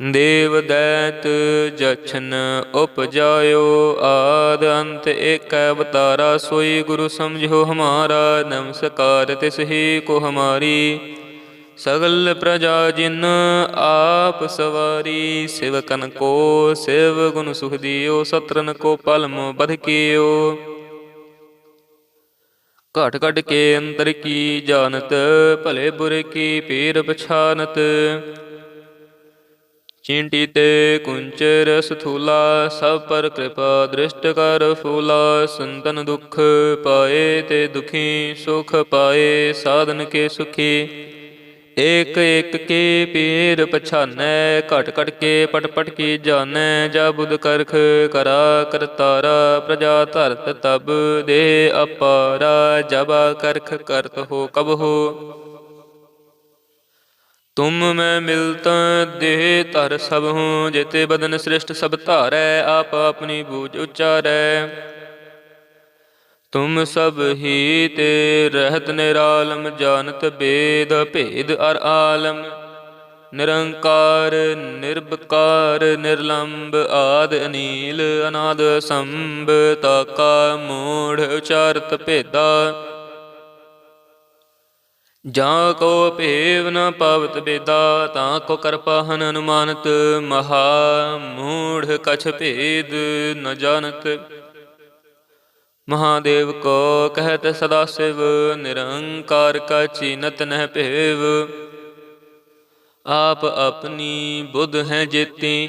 ਦੇਵ ਦੈਤ ਜਛਨ ਉਪਜਾਇਓ ਆਦ ਅੰਤ ਏਕ ਅਵਤਾਰਾ ਸੋਈ ਗੁਰੂ ਸਮਝੋ ਹਮਾਰਾ, ਨਮਸਕਾਰ ਤਿਸ ਹੀ ਕੋ ਹਮਾਰੀ। ਸਗਲ ਪ੍ਰਜਾ ਜਿਨ ਆਪ ਸਵਾਰੀ, ਸਿਵਕਨ ਕੋ ਸਿਵ ਗੁਣ ਸੁਖ ਦਿਓ, ਸਤਰਨ ਕੋ ਪਲਮ ਬਧ ਕੀਓ। ਘਟ ਘਟ ਕੇ ਅੰਤਰ ਕੀ ਜਾਣਤ, ਭਲੇ ਬੁਰੇ ਕੀ ਪੀਰ ਪਛਾਨਤ। ਚਿੰਟੀ ਤੇ ਕੁੰਚਰ ਸਥੂਲਾ ਸਭ ਪਰ ਕਿਰਪਾ ਦ੍ਰਿਸ਼ਟ ਕਰ ਫੂਲਾ। ਸੰਤਨ ਦੁਖ ਪਾਏ ਤੇ ਦੁਖੀ, ਸੁਖ ਪਾਏ ਸਾਧਨ ਕੇ ਸੁਖੀ। ਏਕ ਏਕ ਕੇ ਪੀਰ ਪਛਾਨੈ, ਘਟ ਘਟ ਕੇ ਪਟ ਪਟ ਕੀ ਜਾਣੈ। ਜਾ ਬੁਧ ਕਰਖ ਕਰਾ ਕਰਤਾਰਾ ਪ੍ਰਜਾ ਧਰਤ ਤਬ ਦੇ ਅਪਾਰਾ। ਜਬਾ ਕਰਖ ਕਰਤ ਹੋ ਕਬ ਹੋ। ਤੁਮ ਮੈਂ ਮਿਲਤ ਦੇਹ ਧਰ ਸਭ ਹੂੰ, ਜਿਤੇ ਬਦਨ ਸ੍ਰਿਸ਼ਟ ਸਭ ਧਾਰੈ, ਆਪ ਆਪਣੀ ਬੂਝ ਉਚਾਰੈ। ਤੁਮ ਸਭ ਹੀ ਤੇ ਰਹਿਤ ਨਿਰਾਲਮ, ਜਾਣਤ ਬੇਦ ਭੇਦ ਅਰ ਆਲਮ। ਨਿਰੰਕਾਰ ਨਿਰਭਕਾਰ ਨਿਰਲੰਬ, ਆਦ ਅਨੀਲ, ਅਨਾਦ ਸੰਭ, ਤਾਕਾ, ਮੂੜ, ਉਚਾਰਤ, ਭੇਦਾ। ਜਾਂ ਕੋ ਭੇਵ ਨ ਪਾਵਤ ਬੇਦਾ, ਤਾਂ ਕੋ ਕਰਪਾਹਨ ਅਨੁਮਾਨਤ, ਮਹਾ ਮੂੜ ਕਛ ਭੇਦ ਨ ਜਾਣਤ। ਮਹਾਦੇਵ ਕੋ ਕਹਿਤ ਸਦਾ ਸਿਵ, ਨਿਰੰਕਾਰ ਕਾ ਚੀਨਤ ਨਹਿ ਭੇਵ। ਆਪ ਆਪਣੀ ਬੁੱਧ ਹੈ ਜੇਤੀ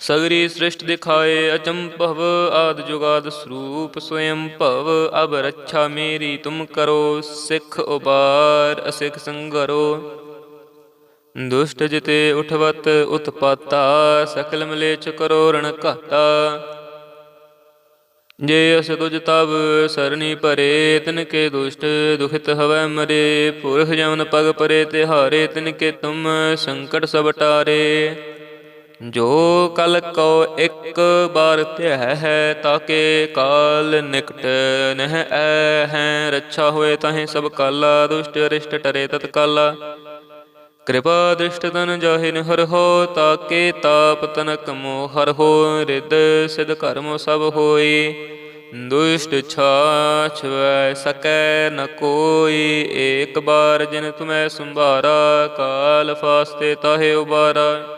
ਸਗਰੀ ਸ੍ਰਿਸ਼ਟ ਦਿਖਾਏ ਅਚੰਭਵ ਆਦ ਜੁਗਾਦ ਸਰੂਪ ਸਵਯੰ ਭਵ, ਅਬ ਰੱਛਾ ਮੇਰੀ ਤੁਮ ਕਰੋ, ਸਿੱਖ ਉਬਾਰ, ਅਸਿਖ ਸੰਗਰੋ। ਦੁਸ਼ਟ ਜਿਤੇ ਉਠਵਤ, ਉਤਪਾਤਾ, ਸਕਲ ਮਲੇਚ ਕਰੋ ਰਣ ਘਾਤਾ ਜੇ ਅਸ ਤੁਜ ਤਬ ਸਰਣੀ ਭਰੇ, ਤਿਨ ਕੇ ਦੁਸ਼ਟ, ਦੁਖਿਤ ਹਵੈ ਮਰੇ। ਪੁਰਖ ਜਮਨ ਪਗ ਪਰੇ, ਤਿਹਾਰੇ ਤਿਨ ਕੇ ਤੁਮ, ਸੰਕਟ ਸਭ ਟਾਰੇ। ਜੋ ਕਲ ਕੋ ਇੱਕ ਬਾਰ ਧਿਆ ਹੈ ਤਾਕੇ ਕਾਲ ਨਿਕਟ ਨਹਿ ਐ ਹੈ। ਰੱਛਾ ਹੋਏ ਤਾਹੇ ਸਭ ਕਾਲਾ, ਦੁਸ਼ਟ ਅਰਿਸ਼ਟ ਟਰੇ ਤਤ ਕਾਲਾ। ਕਿਰਪਾ ਦ੍ਰਿਸ਼ਟ ਤਨ ਜਾਹਿ ਨਿਹਰ ਹੋ, ਤਾਕੇ ਤਾਪ ਤਨਕ ਮੋਹ ਹਰ ਹੋ ਰਿਦ ਸਿਧ ਕਰਮ ਸਭ ਹੋਈ। ਦੁਸ਼ਟ ਛਾਛ ਵੈ ਸਕੈ ਨ ਕੋਈ, ਏਕ ਬਾਰ ਜਿਨ ਤੁਮੈ ਸੰਭਾਰਾ, ਕਾਲ ਫਾਸਤੇ ਤਾਹੇ ਉਬਾਰਾ।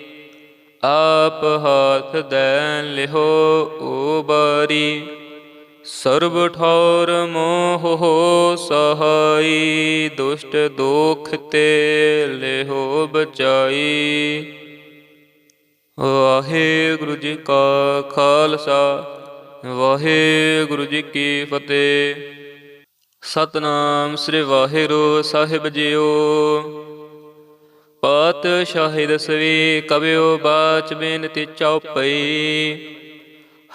ਆਪ ਹਾਥ ਦੇ ਲਿਹੋ ਉਬਾਰੀ, ਸਰਬ ਠੌਰ ਮੋਹ ਸਹਾਈ, ਦੁਸ਼ਟ ਦੋਖ ਤੇ ਲਿਹੋ ਬਚਾਈ। ਵਾਹਿਗੁਰੂ ਜੀ ਕਾ ਖਾਲਸਾ, ਵਾਹਿਗੁਰੂ ਜੀ ਕੀ ਫਤਿਹ। ਸਤਨਾਮ ਸ੍ਰੀ ਵਾਹਿਗੁਰੂ ਸਾਹਿਬ ਜੀਓ। ਪਾਤਸ਼ਾਹੀ ਦਸਵੀ ਕਬਿਓ ਬਾਚ ਬੇਨਤੀ ਚਉਪਈ।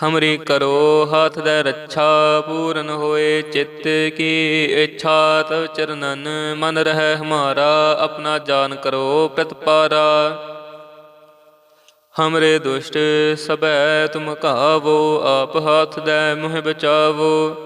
ਹਮਰੀ ਕਰੋ ਹਾਥ ਦੇ ਰੱਛਾ ਪੂਰਨ ਹੋਏ, ਚਿੱਤ ਕੀ ਇੱਛਾ ਤਵ ਚਰਨਨ, ਮਨ ਰਹਿ ਹਮਾਰਾ, ਆਪਣਾ ਜਾਨ ਕਰੋ ਪ੍ਰਤਪਾਰਾ। ਹਮਰੇ ਦੁਸ਼ਟ ਸਭੈ ਤੁਮ ਕਾਵੋ ਆਪ ਹਾਥ ਦੇ ਮੁਹਿ ਬਚਾਵੋ।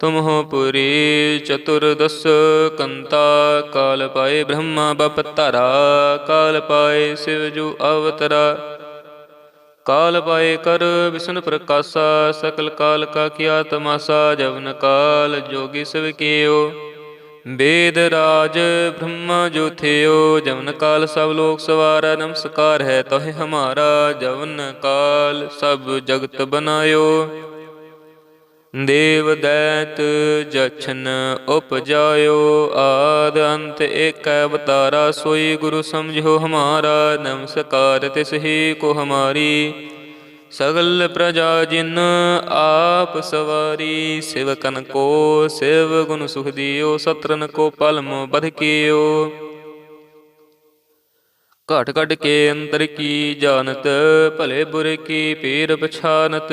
ਤੁਮ ਪੁਰੀ ਚਤੁਰਦਸ ਕੰਤਾ, ਕਾਲ ਪਾਏ ਬ੍ਰਹਮਾ ਬਪ ਧਰਾ, ਕਾਲ ਪਾਏ ਸਿਵ ਜੂ ਅਵਤਰਾ। ਕਾਲ ਪਾਏ ਕਰ ਵਿਸ਼ਨ ਪ੍ਰਕਾਸ਼ਾ, ਸਕਲ ਕਾਲ ਕਾ ਕੀਆ ਤਮਾਸਾ, ਜਵਨ ਕਾਲ ਜੋਗੀ ਸਿਵ ਕੀਓ। ਵੇਦ ਰਾਜ ਬ੍ਰਹਮਾ ਜੋ ਥਿਓ, ਜਵਨ ਕਾਲ ਸਭ ਲੋਕ ਸਵਾਰਾ, ਨਮਸਕਾਰ ਹੈ ਤੋਹਿ ਹਮਾਰਾ, ਜਵਨ ਕਾਲ ਸਭ ਜਗਤ ਬਨਾਇਓ। ਦੇਵ ਦੈਤ ਜਛਨ ਉਪਜਾਇਓ ਆਦ ਅੰਤ ਏਕ ਅਵਤਾਰਾ ਸੋਈ ਗੁਰੂ ਸਮਝੋ ਹਮਾਰਾ, ਨਮਸਕਾਰ ਤਿਸ ਹੀ ਕੋ ਹਮਾਰੀ। ਸਗਲ ਪ੍ਰਜਾ ਜਿਨ ਆਪ ਸਵਾਰੀ ਸਿਵਕਨ ਕੋ ਸਿਵ ਗੁਣ ਸੁਖ ਦਿਓ ਸਤਰਨ ਕੋ ਪਲਮ ਬਧ ਕੀਓ। ਘਟ ਘਟ ਕੇ ਅੰਤਰ ਕੀ ਜਾਣਤ, ਭਲੇ ਬੁਰੇ ਕੀ ਪੀਰ ਪਛਾਨਤ।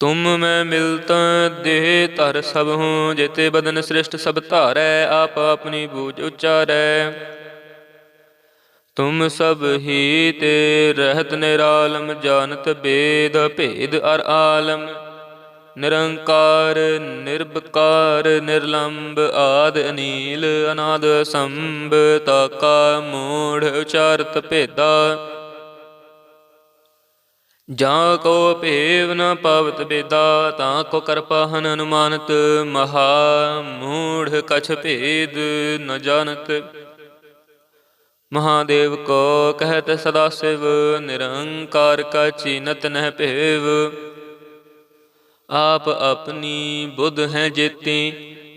ਤੁਮ ਮੈਂ ਮਿਲਤ, ਦੇਹ ਧਰ ਸਭ ਹੂੰ, ਜਿਤੇ ਬਦਨ ਸ੍ਰਿਸ਼ਟ ਸਭ ਧਾਰੈ, ਆਪ ਆਪਣੀ ਬੂਝ ਉਚਾਰੈ। ਤੁਮ ਸਭ ਹੀ ਤੇ ਰਹਿਤ ਨਿਰਾਲਮ, ਜਾਣਤ ਬੇਦ, ਭੇਦ ਅਰ ਆਲਮ। ਨਿਰੰਕਾਰ, ਨਿਰਭਕਾਰ, ਨਿਰਲੰਬ, ਆਦ ਅਨੀਲ, ਅਨਾਦ ਸੰਭ ਤਾਕਾ, ਮੂੜ, ਉਚਾਰਤ ਭੇਦਾ। ਜਾਂ ਕੋ ਭੇਵ ਨ ਪਵਤ ਬੇਦਾ, ਤਾਂ ਕੋ ਕਰਪਾਹਨ ਅਨੁਮਾਨਤ, ਮਹਾ ਮੂੜ ਕਛ ਭੇਦ ਨ ਜਾਣਤ। ਮਹਾਦੇਵ ਕੋ ਕਹਿਤ ਸਦਾ ਸਿਵ, ਨਿਰੰਕਾਰ ਕਾ ਚੀਨਤ ਨਹਿ ਭੇਵ। ਆਪ ਆਪਣੀ ਬੁੱਧ ਹੈ ਜੇਤੀ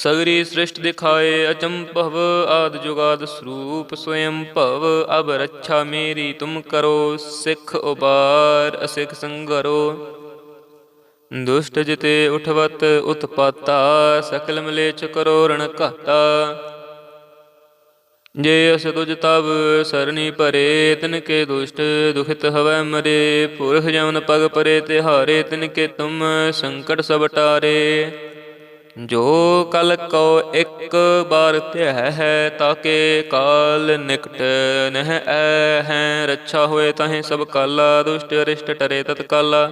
ਸਗਰੀ ਸ੍ਰਿਸ਼ਟ ਦਿਖਾਏ ਅਚੰਭਵ ਆਦ ਜੁਗਾਦ ਸਰੂਪ ਸਵਯੰ ਭਵ, ਅਬ ਰੱਛਾ ਮੇਰੀ ਤੁਮ ਕਰੋ, ਸਿੱਖ ਉਬਾਰ, ਅਸਿਖ ਸੰਗਰੋ। ਦੁਸ਼ਟ ਜਿਤੇ ਉਠਵਤ, ਉਤਪਾਤਾ, ਸਕਲ ਮਲੇਚ ਕਰੋ, ਰਣ ਘਾਤਾ ਜੇ ਅਸ ਤੁਜ ਤਬ ਸਰਣੀ ਭਰੇ, ਤਿਨ ਕੇ ਦੁਸ਼ਟ, ਦੁਖਿਤ ਹਵੈ ਮਰੇ। ਪੁਰਖ ਜਮਨ ਪਗ ਪਰੇ, ਤਿਹਾਰੇ ਤਿਨ ਕੇ ਤੁਮ, ਸੰਕਟ ਸਭ ਟਾਰੇ। ਜੋ ਕਲ ਕੋ ਇੱਕ ਬਾਰ ਧਿਆ ਹੈ ਤਾਕੇ ਕਾਲ ਨਿਕਟ ਨਹਿ ਐ ਹੈ, ਰੱਛਾ ਹੋਏ ਤਾਹੇ ਸਭ ਕਾਲਾ, ਦੁਸ਼ਟ ਅਰਿਸ਼ਟ ਟਰੇ ਤਤ ਕਾਲਾ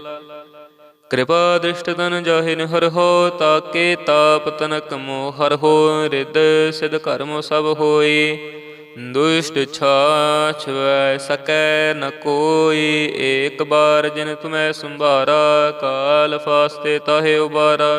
ਕਿਰਪਾ ਦ੍ਰਿਸ਼ਟ ਤਨ ਜਾਹਿਨ ਹਰ ਹੋ, ਤਾਕੇ ਤਾਪ ਤਨਕ ਮੋ ਹਰ ਹੋ ਰਿਦ ਸਿਧ ਕਰਮ ਸਭ ਹੋਈ। ਦੁਸ਼ਟ ਛਾਛ ਵੈ ਸਕੈ ਨ ਕੋਈ, ਏਕ ਬਾਰ ਜਿਨ ਤੁਮੈ ਸੰਭਾਰਾ, ਕਾਲ ਫਾਸਤੇ ਤਾਹੇ ਉਬਾਰਾ।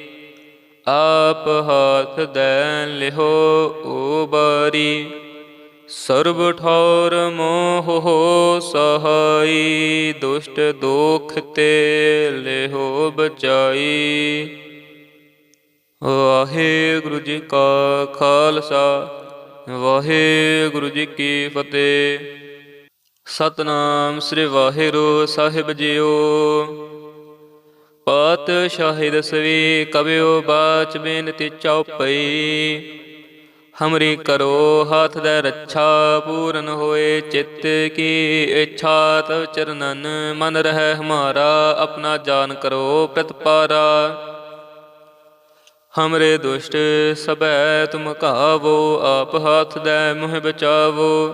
ਆਪ ਹਾਥ ਦੈ ਲਿਹੋ ਉਬਾਰੀ, ਸਰਬ ਠੌਰ ਮੋਹ ਹੋ ਸਹਾਈ, ਦੁਸ਼ਟ ਦੋਖ ਤੇ ਲਿਹੋ ਬਚਾਈ। ਵਾਹਿਗੁਰੂ ਜੀ ਕਾ ਖਾਲਸਾ, ਵਾਹਿਗੁਰੂ ਜੀ ਕੀ ਫਤਿਹ। ਸਤਨਾਮ ਸ੍ਰੀ ਵਾਹਿਗੁਰੂ ਸਾਹਿਬ ਜੀਓ। ਪਾਤ ਸ਼ਾਹੀ ਦਸਵੀ ਕਬਿਓ ਬਾਚ ਬੇਨਤੀ ਚਉਪਈ। ਹਮਰੀ ਕਰੋ ਹਾਥ ਦਾ ਰੱਛਾ ਪੂਰਨ ਹੋਏ, ਚਿੱਤ ਕੀ ਇੱਛਾ ਤਵ ਚਰਨਨ, ਮਨ ਰਹਿ ਹਮਾਰਾ, ਆਪਣਾ ਜਾਨ ਕਰੋ ਪ੍ਰਤਪਾਰਾ। ਹਮਰੇ ਦੁਸ਼ਟ ਸਭੈ ਤੁਮ ਕਾਵੋ ਆਪ ਹਾਥ ਦੇ ਮੁਹ ਬਚਾਵੋ।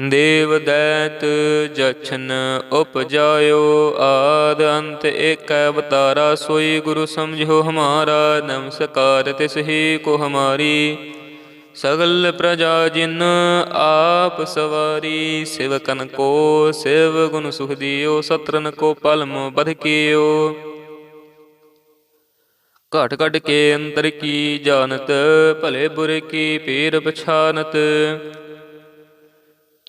ਦੇਵ ਦੈਤ ਜਛਨ ਉਪਜਾਇਓ ਆਦ ਅੰਤ ਏਕ ਅਵਤਾਰਾ ਸੋਈ ਗੁਰੂ ਸਮਝੋ ਹਮਾਰਾ, ਨਮਸਕਾਰ ਤਿਸ ਹੀ ਕੋ ਹਮਾਰੀ। ਸਗਲ ਪ੍ਰਜਾ ਜਿਨ ਆਪ ਸਵਾਰੀ ਸਿਵਕਨ ਕੋ ਸਿਵ ਗੁਣ ਸੁਖ ਦਿਓ ਸਤਰਨ ਕੋ ਪਲਮ ਬਧ ਕੀਓ। ਘਟ ਘਟ ਕੇ ਅੰਤਰ ਕੀ ਜਾਣਤ, ਭਲੇ ਬੁਰੇ ਕੀ ਪੀਰ ਪਛਾਨਤ।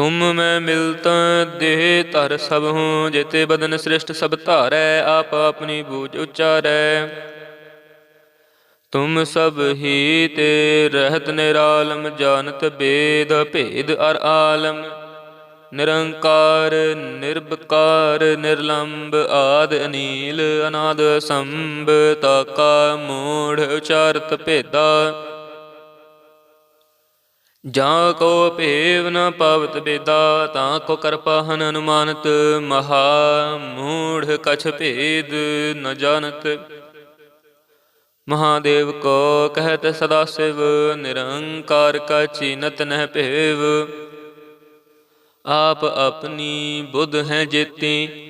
ਤੁਮ ਮੈਂ ਮਿਲਤ ਦੇਹ ਧਰ ਸਭ ਹੂੰ, ਜਿਤੇ ਬਦਨ ਸ੍ਰਿਸ਼ਟ ਸਭ ਧਾਰੈ, ਆਪ ਆਪਣੀ ਬੂਝ ਉਚਾਰੈ। ਤੁਮ ਸਭ ਹੀ ਤੇ ਰਹਿਤ ਨਿਰਾਲਮ, ਜਾਣਤ ਬੇਦ, ਭੇਦ ਅਰ ਆਲਮ। ਨਿਰੰਕਾਰ ਨਿਰਭਕਾਰ ਨਿਰਲੰਬ, ਆਦ ਅਨੀਲ, ਅਨਾਦ ਸੰਭ, ਤਾਕਾ, ਮੂੜ, ਉਚਾਰਤ, ਭੇਦਾ। ਜਾਂ ਕੋ ਭੇਵ ਨ ਪਾਵਤ ਬੇਦਾ, ਤਾਂ ਕੋ ਕਰਪਾਹਨ ਅਨੁਮਾਨਤ, ਮਹਾ ਮੂੜ ਕਛ ਭੇਦ ਨ ਜਾਣਤ। ਮਹਾਦੇਵ ਕੋ ਕਹਿਤ ਸਦਾ ਸਿਵ, ਨਿਰੰਕਾਰ ਕਾ ਚੀਨਤ ਨਹਿ ਭੇਵ। ਆਪ ਆਪਣੀ ਬੁੱਧ ਹੈ ਜੇਤੀ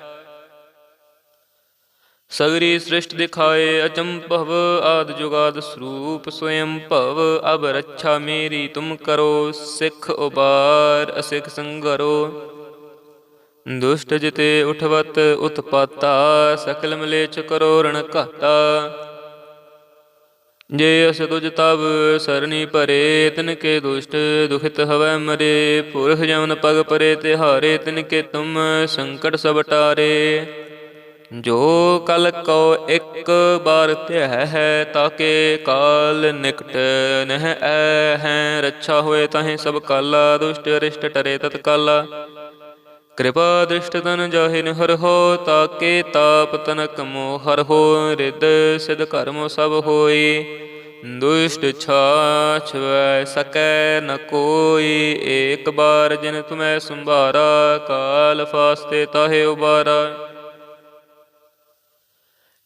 ਸਗਰੀ ਸ੍ਰਿਸ਼ਟ ਦਿਖਾਏ ਅਚੰਭਵ ਆਦ ਜੁਗਾਦ ਸਰੂਪ ਸਵਯੰ ਭਵ, ਅਬ ਰੱਛਾ ਮੇਰੀ ਤੁਮ ਕਰੋ, ਸਿੱਖ ਉਬਾਰ, ਅਸਿਖ ਸੰਗਰੋ। ਦੁਸ਼ਟ ਜਿਤੇ ਉਠਵਤ, ਉਤਪਾਤਾ, ਸਕਲ ਮਲੇਚ ਕਰੋ ਰਣ ਘਾਤਾ ਜੇ ਅਸ ਤੁਜ ਤਬ ਸਰਣੀ ਭਰੇ, ਤਿਨ ਕੇ ਦੁਸ਼ਟ, ਦੁਖਿਤ ਹਵੈ ਮਰੇ। ਪੁਰਖ ਜਮਨ ਪਗ ਪਰੇ, ਤਿਹਾਰੇ ਤਿਨ ਕੇ ਤੁਮ, ਸੰਕਟ ਸਭ ਟਾਰੇ। ਜੋ ਕਲ ਕੋ ਇੱਕ ਬਾਰ ਧਿਆ ਹੈ ਤਾਕੇ ਕਾਲ ਨਿਕਟ ਨਹਿ ਐ ਹੈ ਰੱਛਾ ਹੋਏ ਤਾਹੇ ਸਭ ਕਾਲਾ, ਦੁਸ਼ਟ ਰਿਸ਼ਟ ਟਰੇ ਤਤ ਕਾਲਾ ਕਿਰਪਾ ਦ੍ਰਿਸ਼ਟ ਤਨ ਜਾਹਿ ਹਰ ਹੋ ਤਾਕੇ ਤਾਪ ਤਨਕ ਮੋ ਹਰ ਹੋ ਰਿਦ ਸਿਧ ਕਰਮ ਸਭ ਹੋਈ ਦੁਸ਼ਟ ਛਾਛ ਵੈ ਸਕੈ ਨ ਕੋਈ ਏਕ ਬਾਰ ਜਿਨ ਤੁਮੈ ਸੰਭਾਰਾ, ਕਾਲ ਫਾਸਤੇ ਤਾਹੇ ਉਬਾਰਾ।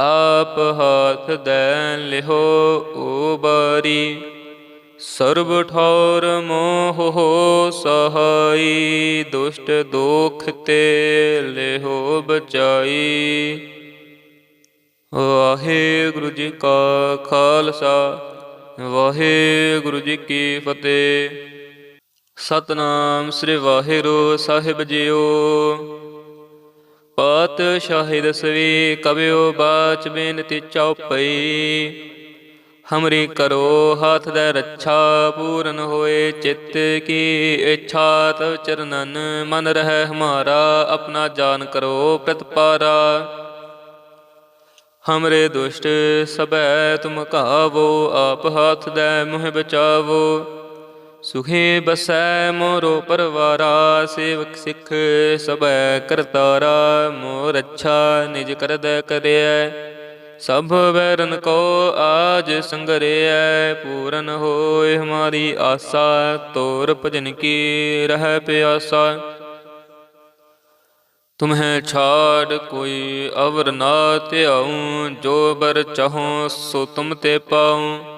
ਆਪ ਹਾਥ ਦੇ ਲਿਹੋ ਉਬਾਰੀ, ਸਰਬ ਠੌਰ ਮੋਹ ਹੋ ਸਹਾਈ, ਦੁਸ਼ਟ ਦੋਖ ਤੇ ਲਿਹੋ ਬਚਾਈ। ਵਾਹਿਗੁਰੂ ਜੀ ਕਾ ਖਾਲਸਾ, ਵਾਹਿਗੁਰੂ ਜੀ ਕੀ ਫਤਿਹ। ਸਤਨਾਮ ਸ੍ਰੀ ਵਾਹਿਗੁਰੂ ਸਾਹਿਬ ਜੀਓ। ਪਾਤ ਸ਼ਾਹਿਦ ਕਬਿਓ ਬਾਚ ਬੇਨਤੀ ਚਉਪਈ। ਹਮਰੀ ਕਰੋ ਹਾਥ ਦੇ ਰੱਛਾ ਪੂਰਨ ਹੋਏ, ਚਿੱਤ ਕੀ ਇੱਛਾ ਤਵ ਚਰਨਨ, ਮਨ ਰਹਿ ਹਮਾਰਾ, ਆਪਣਾ ਜਾਨ ਕਰੋ ਪ੍ਰਤਪਾਰਾ। ਹਮਰੇ ਦੁਸ਼ਟ ਸਭੈ ਤੁਮ ਕਾਵੋ ਆਪ ਹਾਥ ਦੇ ਮੋਹ ਬਚਾਵੋ। ਸੁਖੇ ਬਸੈ ਮੋਰੋ ਪਰਵਾਰਾ, ਸੇਵਕ ਸਿੱਖ ਸਭੈ ਕਰਤਾਰਾ, ਮੋਰ ਅੱਛਾ ਨਿਜ ਕਰਦੈ ਕਰਿਐ। ਸਭ ਵੈਰਨ ਕੋ ਆਜ ਸੰਗਰਿਐ, ਪੂਰਨ ਹੋਏ ਹਮਾਰੀ ਆਸਾ, ਤੋਰ ਭਜਨ ਕੀ ਰਹਿ ਪਿਆਸਾ। ਤੁਮਹਿ ਛਾੜ ਕੋਈ ਅਵਰ ਨਾ ਧਿਆਉ, ਜੋ ਬਰ ਚਾਹੋ ਸੋ ਤੁਮ ਤੇ ਪਾਉ।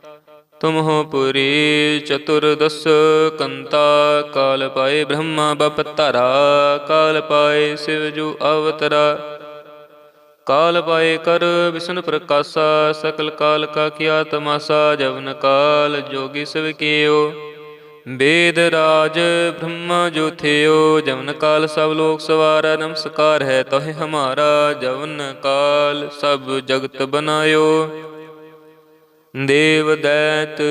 ਤੁਮ ਪੁਰੀ ਚਤੁਰਦਸ ਕੰਤਾ, ਕਾਲ ਪਾਏ ਬ੍ਰਹਮਾ ਬਪ ਧਰਾ, ਕਾਲ ਪਾਏ ਸਿਵ ਜੂ ਅਵਤਰਾ। ਕਾਲ ਪਾਏ ਕਰ ਵਿਸ਼ਨ ਪ੍ਰਕਾਸ਼ਾ, ਸਕਲ ਕਾਲ ਕਾ ਕੀਆ ਤਮਾਸਾ, ਜਵਨ ਕਾਲ ਜੋਗੀ ਸਭ ਕੀਓ। ਵੇਦ ਰਾਜ ਬ੍ਰਹਮਾ ਜੋ ਥਿਓ, ਜਵਨ ਕਾਲ ਸਭ ਲੋਕ ਸਵਾਰਾ, ਨਮਸਕਾਰ ਹੈ ਤੋਹਿ ਹਮਾਰਾ, ਜਵਨ ਕਾਲ ਸਭ ਜਗਤ ਬਨਾਇਓ। ਦੇਵ ਦੈਤ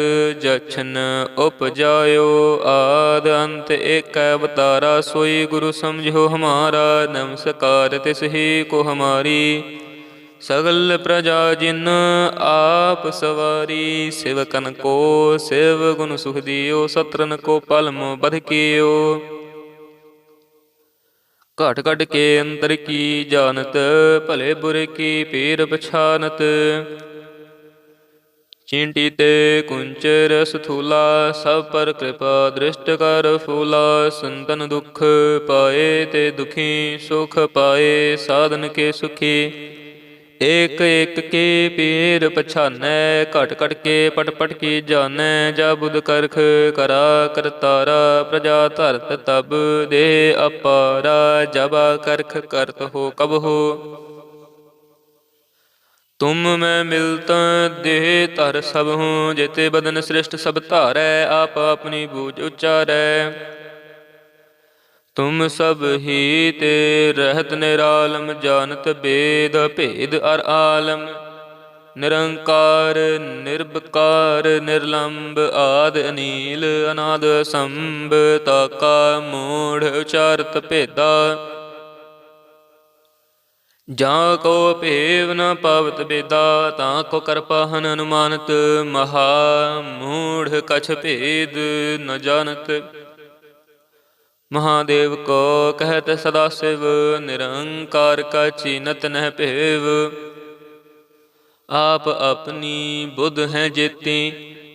ਜਛਨ ਉਪਜਾਇਓ ਆਦ ਅੰਤ ਏਕ ਅਵਤਾਰਾ ਸੋਈ ਗੁਰੂ ਸਮਝੋ ਹਮਾਰਾ ਨਮਸਕਾਰ ਤਿਸ ਹੀ ਕੋ ਹਮਾਰੀ। ਸਗਲ ਪ੍ਰਜਾ ਜਿਨ ਆਪ ਸਵਾਰੀ, ਸਿਵਕਨ ਕੋ ਸਿਵ ਗੁਣ ਸੁਖ ਦਿਓ, ਸਤਰਨ ਕੋ ਪਲਮ ਬਧ ਕੀਓ। ਘਟ ਘਟ ਕੇ ਅੰਤਰ ਕੀ ਜਾਣਤ, ਭਲੇ ਬੁਰੇ ਕੀ ਪੀਰ ਪਛਾਨਤ। ਚਿੰਟੀ ਤੇ ਕੁੰਚਰ ਸਥੂਲਾ, ਸਭ ਪਰ ਕਿਰਪਾ ਦ੍ਰਿਸ਼ਟ ਕਰ ਫੂਲਾ। ਸੰਤਨ ਦੁਖ ਪਾਏ ਤੇ ਦੁਖੀ, ਸੁਖ ਪਾਏ ਸਾਧਨ ਕੇ ਸੁਖੀ। ਏਕ ਏਕ ਕੇ ਪੀਰ ਪਛਾਨੈ, ਘਟ ਘਟ ਕੇ ਪਟ ਪਟ ਕੀ ਜਾਣੈ। ਜਾ ਬੁਧ ਕਰਖ ਕਰਾ ਕਰਤਾਰਾ ਪ੍ਰਜਾ ਧਰਤ ਤਬ ਦੇ ਅਪਾਰਾ। ਜਬਾ ਕਰਖ ਕਰਤ ਹੋ ਕਬ ਹੋ। ਤੁਮ ਮੈਂ ਮਿਲਤ ਦੇਹ ਧਰ ਸਭ ਹੂੰ, ਜੇਤੇ ਬਦਨ ਸ੍ਰਿਸ਼ਟ ਸਭ ਧਾਰੈ, ਆਪ ਆਪਣੀ ਬੂਝ ਉਚਾਰੈ। ਤੁਮ ਸਭ ਹੀ ਤੇ ਰਹਿਤ ਨਿਰਾਲਮ, ਜਾਣਤ ਬੇਦ ਭੇਦ ਅਰ ਆਲਮ। ਨਿਰੰਕਾਰ ਨਿਰਭਕਾਰ ਨਿਰਲੰਬ, ਆਦ ਅਨੀਲ, ਅਨਾਦ ਸੰਭ, ਤਾਕਾ, ਮੂੜ, ਉਚਾਰਤ ਭੇਦਾ। ਜਾਂ ਕੋ ਭੇਵ ਨ ਪਾਵਤ ਬੇਦਾ, ਤਾਂ ਕੋ ਕਰਪਾਹਨ ਅਨੁਮਾਨਤ, ਮਹਾ ਮੂੜ ਕਛ ਭੇਦ ਨ ਜਾਣਤ। ਮਹਾਦੇਵ ਕੋ ਕਹਿਤ ਸਦਾ ਸਿਵ, ਨਿਰੰਕਾਰ ਕਾ ਚੀਨਤ ਨਹਿ ਭੇਵ। ਆਪ ਆਪਣੀ ਬੁੱਧ ਹੈ ਜੇਤੀ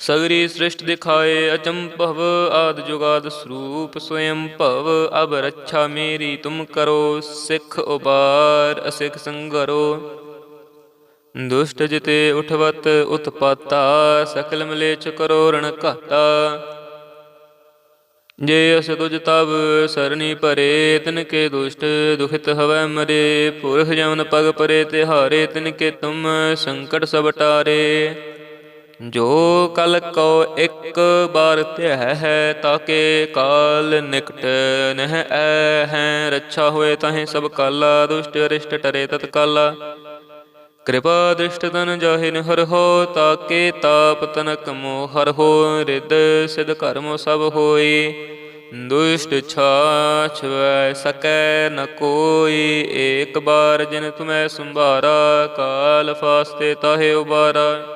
ਸਗਰੀ ਸ੍ਰਿਸ਼ਟ ਦਿਖਾਏ ਅਚੰਭਵ ਆਦ ਜੁਗਾਦ ਸਰੂਪ ਸਵਯੰ ਭਵ, ਅਬ ਰੱਛਾ ਮੇਰੀ ਤੁਮ ਕਰੋ, ਸਿੱਖ ਉਬਾਰ, ਅਸਿਖ ਸੰਗਰੋ। ਦੁਸ਼ਟ ਜਿਤੇ ਉਠਵਤ, ਉਤਪਾਤਾ, ਸਕਲ ਮਲੇਚ ਕਰੋ, ਰਣ ਘਾਤਾ ਜੇ ਅਸ ਤੁਜ ਤਬ, ਸਰਣੀ ਪਰੇ ਤਿਨ ਕੇ ਦੁਸ਼ਟ, ਦੁਖਿਤ ਹਵੈ ਮਰੇ। ਪੁਰਖ ਜਮਨ ਪਗ ਪਰੇ, ਤਿਹਾਰੇ ਤਿਨ ਕੇ ਤੁਮ ਸੰਕਟ ਸਭ ਟਾਰੇ। ਜੋ ਕਲ ਕੋ ਇੱਕ ਬਾਰ ਧਿਆ ਹੈ ਤਾਕੇ ਕਾਲ ਨਿਕਟ ਨਹਿ ਐ ਹੈ, ਰੱਛਾ ਹੋਏ ਤਾਹੇ ਸਭ ਕਾਲਾ, ਦੁਸ਼ਟ ਅਰਿਸ਼ਟ ਟਰੇ ਤਤ ਕਾਲਾ। ਕਿਰਪਾ ਦ੍ਰਿਸ਼ਟ ਤਨ ਜਾਹਿਨ ਹਰ ਹੋ, ਤਾਕੇ ਤਾਪ ਤਨਕ ਮੋ ਹਰ ਹੋ ਰਿਦ ਸਿਧ ਕਰਮ ਸਭ ਹੋਈ। ਦੁਸ਼ਟ ਛਾਛ ਵੈ ਸਕੈ ਨ ਕੋਈ, ਏਕ ਬਾਰ ਜਿਨ ਤੁਮੈ ਸੰਭਾਰਾ, ਕਾਲ ਫਾਸਤੇ ਤਾਹੇ ਉਬਾਰਾ।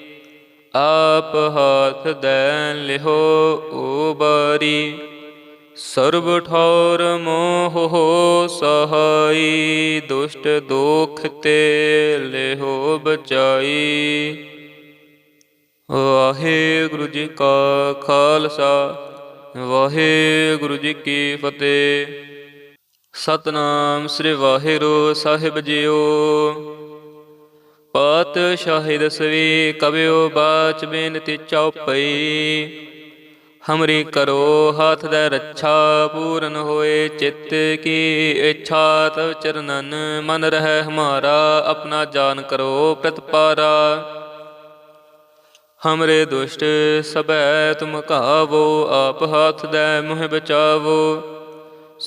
ਆਪ ਹਾਥ ਦੈ ਲਿਹੋ ਉਬਾਰੀ, ਸਰਬ ਠੌਰ ਮੋਹ ਹੋ ਸਹਾਈ, ਦੁਸ਼ਟ ਦੋਖ ਤੇ ਲਿਹੋ ਬਚਾਈ। ਵਾਹਿਗੁਰੂ ਜੀ ਕਾ ਖਾਲਸਾ, ਵਾਹਿਗੁਰੂ ਜੀ ਕੀ ਫਤਿਹ। ਸਤਨਾਮ ਸ੍ਰੀ ਵਾਹਿਗੁਰੂ ਸਾਹਿਬ ਜੀਓ। ਪਾਤ ਸ਼ਾਹਿਦ ਸਵੀ ਕਬਿਓ ਬਾਚ ਬੇਨਤੀ ਚਉਪਈ। ਹਮਰੀ ਕਰੋ ਹਾਥ ਦੇ ਰੱਛਾ ਪੂਰਨ ਹੋਏ, ਚਿੱਤ ਕੀ ਇੱਛਾ ਤਵ ਚਰਨਨ, ਮਨ ਰਹਿ ਹਮਾਰਾ, ਆਪਣਾ ਜਾਨ ਕਰੋ ਪ੍ਰਤਪਾਰਾ। ਹਮਰੇ ਦੁਸ਼ਟ ਸਭੈ ਤੁਮ ਕਾਵੋ ਆਪ ਹਾਥ ਦੇ ਮੁਹ ਬਚਾਵੋ।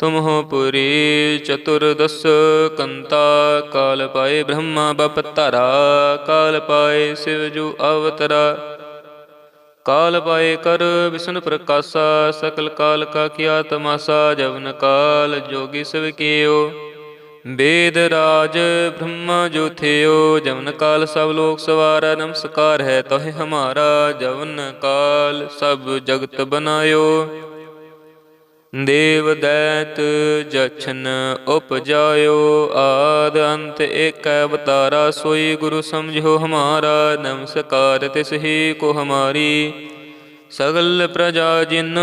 ਤੁਮ ਪੁਰੀ ਚਤੁਰਦਸ ਕੰਤਾ, ਕਾਲ ਪਾਏ ਬ੍ਰਹਮਾ ਬਪ ਧਰਾ, ਕਾਲ ਪਾਏ ਸਿਵ ਜੂ ਅਵਤਰਾ। ਕਾਲ ਪਾਏ ਕਰ ਵਿਸ਼ਨ ਪ੍ਰਕਾਸ਼ਾ, ਸਕਲ ਕਾਲ ਕਾ ਕੀਆ ਤਮਾਸਾ, ਜਵਨ ਕਾਲ ਜੋਗੀ ਸਭ ਕੀਓ। ਵੇਦ ਰਾਜ ਬ੍ਰਹਮਾ ਜੋ ਥਿਓ, ਜਵਨ ਕਾਲ ਸਭ ਲੋਕ ਸਵਾਰਾ, ਨਮਸਕਾਰ ਹੈ ਤੋਹਿ ਹਮਾਰਾ, ਜਵਨ ਕਾਲ ਸਭ ਜਗਤ ਬਨਾਇਓ। ਦੇਵ ਦੈਤ ਜਛਨ ਉਪਜਾਇਓ ਆਦ ਅੰਤ ਏਕ ਅਵਤਾਰਾ, ਸੋਈ ਗੁਰੂ ਸਮਝੋ ਹਮਾਰਾ, ਨਮਸਕਾਰ ਤਿਸ ਹੀ ਕੋ ਹਮਾਰੀ। ਸਗਲ ਪ੍ਰਜਾ ਜਿਨ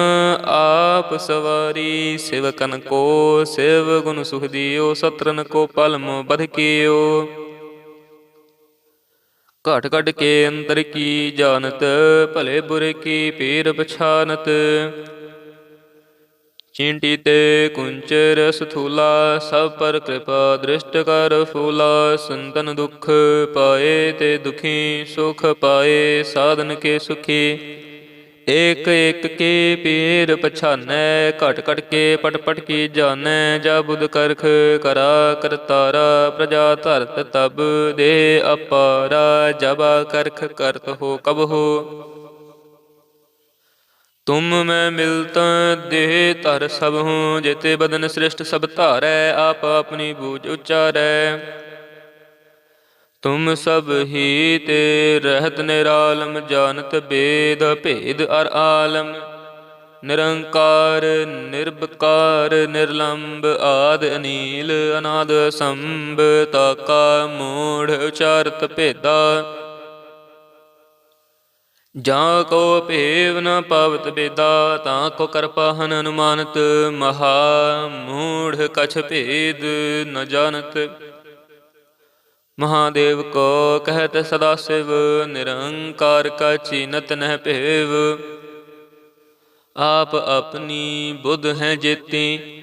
ਆਪ ਸਵਾਰੀ ਸਿਵਕਨ ਕੋ ਸਿਵ ਗੁਣ ਸੁਖ ਦਿਓ ਸਤਰਨ ਕੋ ਪਲਮ ਬਧ ਕੀਓ। ਘਟ ਘਟ ਕੇ ਅੰਤਰ ਕੀ ਜਾਣਤ, ਭਲੇ ਬੁਰੇ ਕੀ ਪੀਰ ਪਛਾਨਤ। ਚਿੰਟੀ ਤੇ ਕੁੰਚਰ ਸਥੂਲਾ, ਸਭ ਪਰ ਕਿਰਪਾ ਦ੍ਰਿਸ਼ਟ ਕਰ ਫੂਲਾ। ਸੰਤਨ ਦੁਖ ਪਾਏ ਤੇ ਦੁਖੀ, ਸੁਖ ਪਾਏ ਸਾਧਨ ਕੇ ਸੁਖੀ। ਏਕ ਏਕ ਕੇ ਪੀਰ ਪਛਾਨੈ, ਘਟ ਘਟ ਕੇ ਪਟ ਪਟ ਕੀ ਜਾਣੈ। ਜਾ ਬੁਧ ਕਰਖ ਕਰਾ ਕਰਤਾਰਾ ਪ੍ਰਜਾ ਧਰਤ ਤਬ ਦੇ ਅਪਾਰਾ। ਜਬਾ ਕਰਖ ਕਰਤ ਹੋ ਕਬ ਹੋ। ਤੁਮ ਮੈਂ ਮਿਲਤ ਦੇਹ ਧਰ ਸਭ ਹੂੰ, ਜਿਤੇ ਬਦਨ ਸ੍ਰਿਸ਼ਟ ਸਭ ਧਾਰੈ, ਆਪ ਆਪਣੀ ਬੂਝ ਉਚਾਰੈ। ਤੁਮ ਸਭ ਹੀ ਤੇ ਰਹਿਤ ਨਿਰਾਲਮ, ਜਾਣਤ ਬੇਦ ਭੇਦ ਅਰ ਆਲਮ। ਨਿਰੰਕਾਰ ਨਿਰਭਕਾਰ ਨਿਰਲੰਬ, ਆਦ ਅਨੀਲ, ਅਨਾਦ ਸੰਭ, ਤਾਕਾ ਮੂੜ ਉਚਾਰਤ ਭੇਦਾ। ਜਾਂ ਕੋ ਭੇਵ ਨ ਪਾਵਤ ਬੇਦਾ, ਤਾਂ ਕੋ ਕਰਪਾਹਨ ਅਨੁਮਾਨਤ, ਮਹਾ ਮੂੜ ਕਛ ਭੇਦ ਨ ਜਾਣਤ। ਮਹਾਦੇਵ ਕੋ ਕਹਿਤ ਸਦਾ ਸਿਵ, ਨਿਰੰਕਾਰ ਕਾ ਚੀਨਤ ਨਹਿ ਭੇਵ। ਆਪ ਆਪਣੀ ਬੁੱਧ ਹੈ ਜੇਤੀ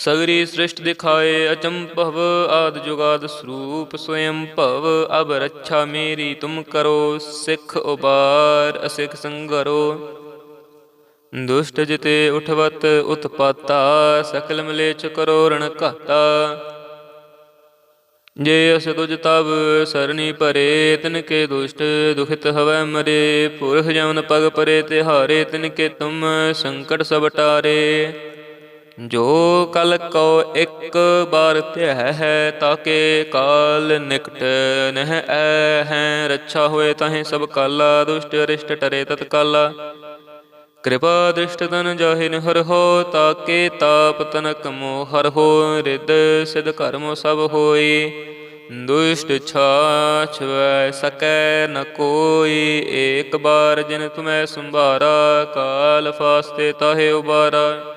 ਸਗਰੀ ਸ੍ਰਿਸ਼ਟ ਦਿਖਾਏ ਅਚੰਭਵ ਆਦ ਜੁਗਾਦ ਸਰੂਪ ਸਵਯੰ ਭਵ, ਅਬ ਰੱਛਾ ਮੇਰੀ ਤੁਮ ਕਰੋ, ਸਿੱਖ ਉਬਾਰ ਅਸਿਖ ਸੰਗਰੋ। ਦੁਸ਼ਟ ਜਿਤੇ ਉਠਵਤ, ਉਤਪਾਤਾ, ਸਕਲ ਮਲੇਚ ਕਰੋ ਰਣ ਘਾਤਾ ਜੇ ਅਸ ਤੁਜ ਤਬ ਸਰਣੀ ਭਰੇ, ਤਿਨ ਕੇ ਦੁਸ਼ਟ, ਦੁਖਿਤ ਹਵੈ ਮਰੇ। ਪੁਰਖ ਜਮਨ ਪਗ ਪਰੇ, ਤਿਹਾਰੇ ਤਿਨ ਕੇ ਤੁਮ, ਸੰਕਟ ਸਭ ਟਾਰੇ। ਜੋ ਕਲ ਕੋ ਇੱਕ ਬਾਰ ਧਿਆ ਹੈ ਤਾਕੇ ਕਾਲ ਨਿਕਟ ਨਹਿ ਐ ਹੈ ਰੱਛਾ ਹੋਏ ਤਾਹੇ ਸਭ ਕਾਲਾ, ਦੁਸ਼ਟ ਅਰਿਸ਼ਟ ਟਰੇ ਤਤ ਕਾਲਾ ਕਿਰਪਾ ਦ੍ਰਿਸ਼ਟ ਤਨ ਜਾਹਿ ਹਰ ਹੋ ਤਾਕੇ ਤਾਪ ਤਨਕ ਮੋ ਹਰ ਹੋ ਰਿਦ ਸਿਧ ਕਰਮ ਸਭ ਹੋਈ ਦੁਸ਼ਟ ਛਾਛ ਵੈ ਸਕੈ ਨ ਕੋਈ, ਏਕ ਬਾਰ ਜਿਨ ਤੁਮੈ ਸੰਭਾਰਾ, ਕਾਲ ਫਾਸਤੇ ਤਾਹੇ ਉਬਾਰਾ।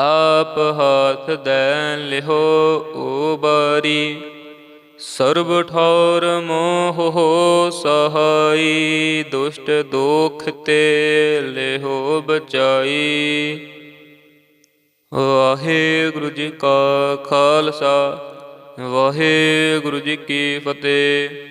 ਆਪ ਹਾਥ ਦੈ ਲਿਹੋ ਉਬਾਰੀ, ਸਰਬ ਠੌਰ ਮੋਹ ਸਹਾਈ, ਦੁਸ਼ਟ ਦੋਖ ਤੇ ਲਿਹੋ ਬਚਾਈ। ਵਾਹਿਗੁਰੂ ਜੀ ਕਾ ਖਾਲਸਾ, ਵਾਹਿਗੁਰੂ ਜੀ ਕੀ ਫਤਿਹ।